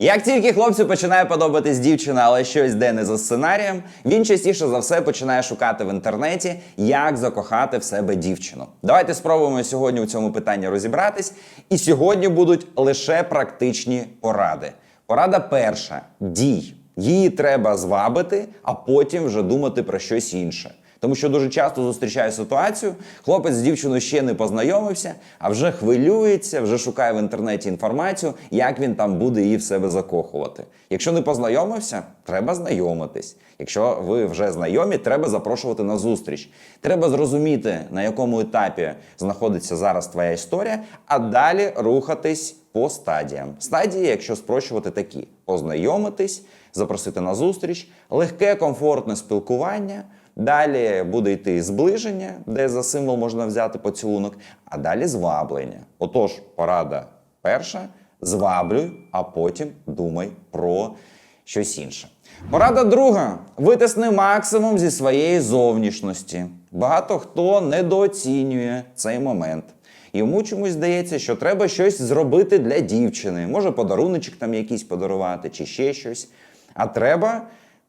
Як тільки хлопцю починає подобатись дівчина, але щось де не за сценарієм, він частіше за все починає шукати в інтернеті, як закохати в себе дівчину. Давайте спробуємо сьогодні у цьому питанні розібратись. І сьогодні будуть лише практичні поради. Порада перша: дій. Її треба звабити, а потім вже думати про щось інше. Тому що дуже часто зустрічаю ситуацію, хлопець з дівчиною ще не познайомився, а вже хвилюється, вже шукає в інтернеті інформацію, як він там буде її в себе закохувати. Якщо не познайомився, треба знайомитись. Якщо ви вже знайомі, треба запрошувати на зустріч. Треба зрозуміти, на якому етапі знаходиться зараз твоя історія, а далі рухатись по стадіям. Стадії, якщо спрощувати такі: познайомитись, запросити на зустріч, легке, комфортне спілкування. Далі буде йти зближення, де за символ можна взяти поцілунок, а далі зваблення. Отож, порада перша: зваблюй, а потім думай про щось інше. Порада друга: витисни максимум зі своєї зовнішності. Багато хто недооцінює цей момент. Йому чомусь здається, що треба щось зробити для дівчини. Може, подаруночок там якийсь подарувати, чи ще щось. А треба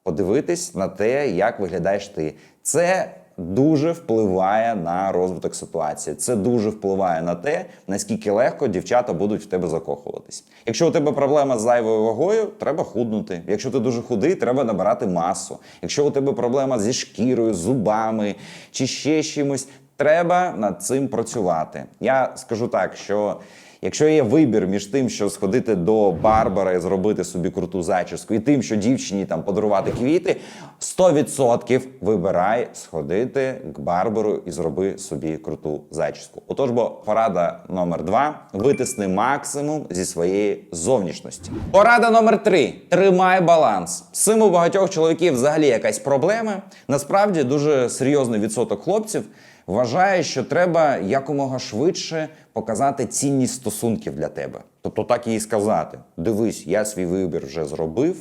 подивитись на те, як виглядаєш ти. Це дуже впливає на розвиток ситуації. Це дуже впливає на те, наскільки легко дівчата будуть в тебе закохуватись. Якщо у тебе проблема з зайвою вагою, треба худнути. Якщо ти дуже худий, треба набирати масу. Якщо у тебе проблема зі шкірою, зубами чи ще чимось, треба над цим працювати. Я скажу так, що. Якщо є вибір між тим, що сходити до Барбара і зробити собі круту зачіску, і тим, що дівчині там подарувати квіти, 100% вибирай сходити к Барбару і зроби собі круту зачіску. Отож, бо порада номер два: витисни максимум зі своєї зовнішності. Порада номер три: тримай баланс. З цим у багатьох чоловіків взагалі якась проблема. Насправді дуже серйозний відсоток хлопців вважає, що треба якомога швидше показати цінність стосунків для тебе. Тобто так їй сказати: дивись, я свій вибір вже зробив,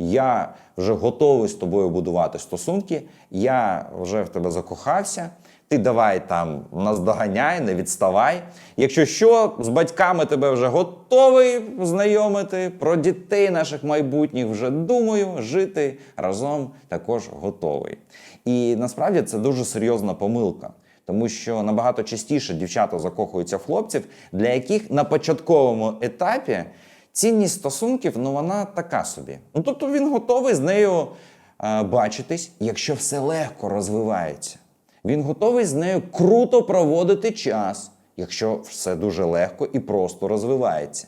я вже готовий з тобою будувати стосунки, я вже в тебе закохався. Ти давай там наздоганяй, не відставай. Якщо що, з батьками тебе вже готовий знайомити, про дітей наших майбутніх вже думаю, жити разом також готовий. І насправді це дуже серйозна помилка. Тому що набагато частіше дівчата закохуються в хлопців, для яких на початковому етапі цінність стосунків ну вона така собі. Ну тобто він готовий з нею е, бачитись, якщо все легко розвивається. Він готовий з нею круто проводити час, якщо все дуже легко і просто розвивається.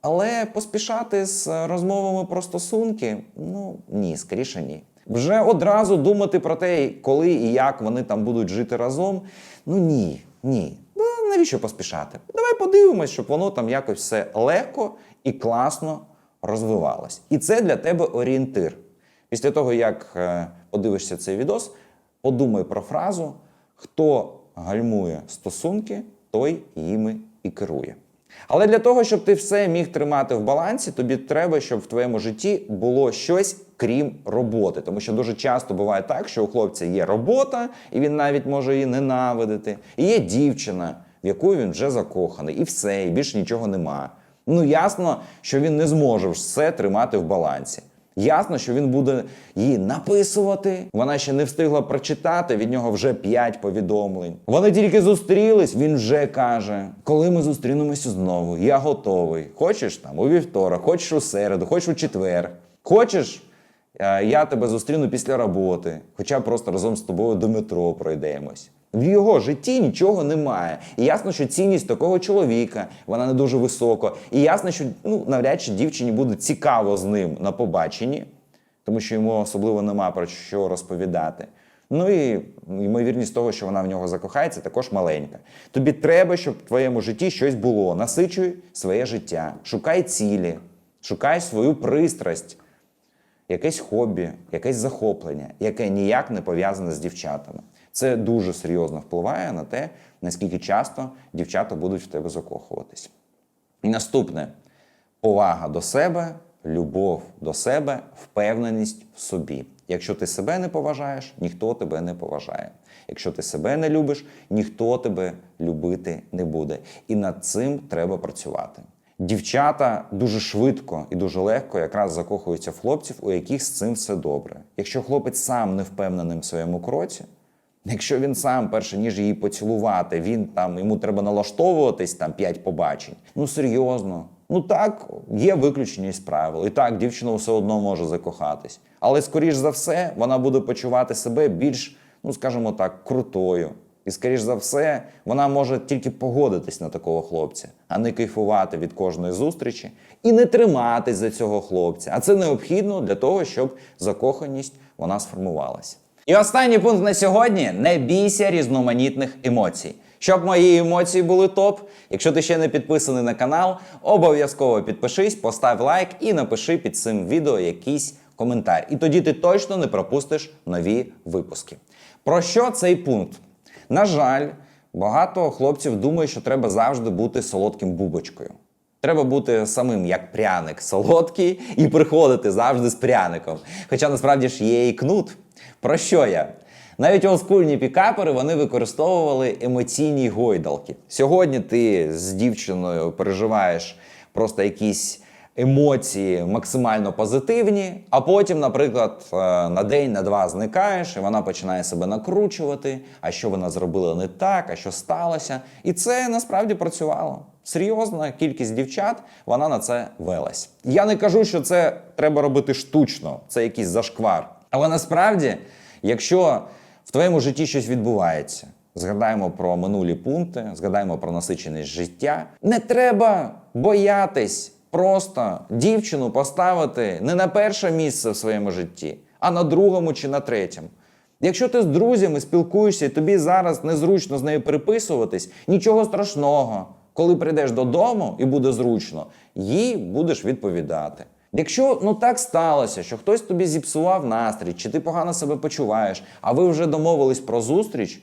Але поспішати з розмовами про стосунки, ну ні, скоріше ні. Вже одразу думати про те, коли і як вони там будуть жити разом. Ну ні, ні. Ну, навіщо поспішати? Давай подивимось, щоб воно там якось все легко і класно розвивалось. І це для тебе орієнтир. Після того, як е, подивишся цей відос, подумай про фразу: хто гальмує стосунки, той їми і керує. Але для того, щоб ти все міг тримати в балансі, тобі треба, щоб в твоєму житті було щось крім роботи. Тому що дуже часто буває так, що у хлопця є робота, і він навіть може її ненавидити. І є дівчина, в яку він вже закоханий, і все, і більше нічого нема. Ну ясно, що він не зможе все тримати в балансі. Ясно, що він буде її написувати. Вона ще не встигла прочитати, від нього вже п'ять повідомлень. Вони тільки зустрілись, він вже каже: коли ми зустрінемося знову, я готовий. Хочеш там у вівторок, хочеш у середу, хочеш у четвер. Хочеш, я тебе зустріну після роботи, хоча просто разом з тобою до метро пройдемось. В його житті нічого немає. І ясно, що цінність такого чоловіка вона не дуже висока. І ясно, що ну, навряд чи дівчині буде цікаво з ним на побаченні, тому що йому особливо нема про що розповідати. Ну і ймовірність того, що вона в нього закохається, також маленька. Тобі треба, щоб в твоєму житті щось було. Насичуй своє життя, шукай цілі, шукай свою пристрасть, якесь хобі, якесь захоплення, яке ніяк не пов'язане з дівчатами. Це дуже серйозно впливає на те, наскільки часто дівчата будуть в тебе закохуватись. І наступне повага до себе, любов до себе, впевненість в собі. Якщо ти себе не поважаєш, ніхто тебе не поважає. Якщо ти себе не любиш, ніхто тебе любити не буде. І над цим треба працювати. Дівчата дуже швидко і дуже легко якраз закохуються в хлопців, у яких з цим все добре. Якщо хлопець сам не впевнений в своєму кроці, якщо він сам, перше ніж її поцілувати, він там йому треба налаштовуватись там п'ять побачень. Ну серйозно. Ну так, є виключення із правил. І так, дівчина все одно може закохатись. Але скоріш за все, вона буде почувати себе більш, ну скажімо так, крутою. І, скоріш за все, вона може тільки погодитись на такого хлопця, а не кайфувати від кожної зустрічі і не триматись за цього хлопця. А це необхідно для того, щоб закоханість вона сформувалася. І останній пункт на сьогодні: не бійся різноманітних емоцій. Щоб мої емоції були топ. Якщо ти ще не підписаний на канал, обов'язково підпишись, постав лайк і напиши під цим відео якийсь коментар. І тоді ти точно не пропустиш нові випуски. Про що цей пункт? На жаль, багато хлопців думають, що треба завжди бути солодким бубочкою. Треба бути самим як пряник солодкий і приходити завжди з пряником. Хоча насправді ж є і кнут. Про що я? Навіть олдскульні пікапери вони використовували емоційні гойдалки. Сьогодні ти з дівчиною переживаєш просто якісь емоції максимально позитивні, а потім, наприклад, е, на день, на два зникаєш, і вона починає себе накручувати, а що вона зробила не так, а що сталося. І це насправді працювало. Серйозна кількість дівчат вона на це велась. Я не кажу, що це треба робити штучно, це якийсь зашквар. Але насправді, якщо в твоєму житті щось відбувається, згадаємо про минулі пункти, згадаємо про насиченість життя, не треба боятись просто дівчину поставити не на перше місце в своєму житті, а на другому чи на третьому. Якщо ти з друзями спілкуєшся і тобі зараз незручно з нею переписуватись, нічого страшного. Коли прийдеш додому і буде зручно, їй будеш відповідати. Якщо ну так сталося, що хтось тобі зіпсував настрій, чи ти погано себе почуваєш, а ви вже домовились про зустріч,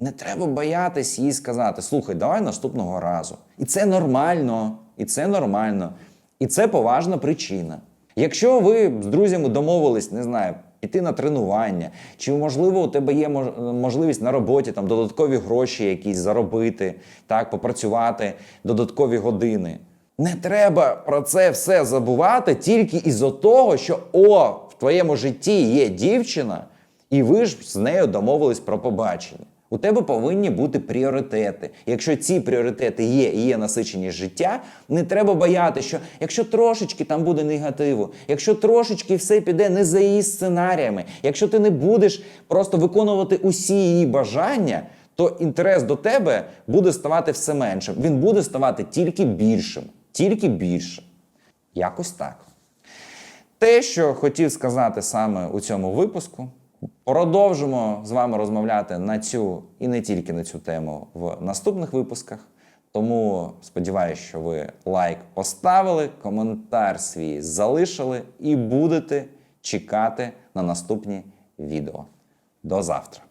не треба боятись їй сказати: слухай, давай наступного разу. І це нормально, і це нормально, і це поважна причина. Якщо ви з друзями домовились, не знаю, піти на тренування, чи можливо у тебе є можливість на роботі там додаткові гроші якісь заробити, так, попрацювати додаткові години. Не треба про це все забувати тільки із-за того, що о, в твоєму житті є дівчина, і ви ж з нею домовились про побачення. У тебе повинні бути пріоритети. Якщо ці пріоритети є і є насиченість життя, не треба бояти, що якщо трошечки там буде негативу, якщо трошечки все піде не за її сценаріями, якщо ти не будеш просто виконувати усі її бажання, то інтерес до тебе буде ставати все меншим. Він буде ставати тільки більшим, тільки більшим. Якось так. Те, що хотів сказати саме у цьому випуску, продовжимо з вами розмовляти на цю і не тільки на цю тему в наступних випусках. Тому сподіваюся, що ви лайк поставили, коментар свій залишили і будете чекати на наступні відео. До завтра!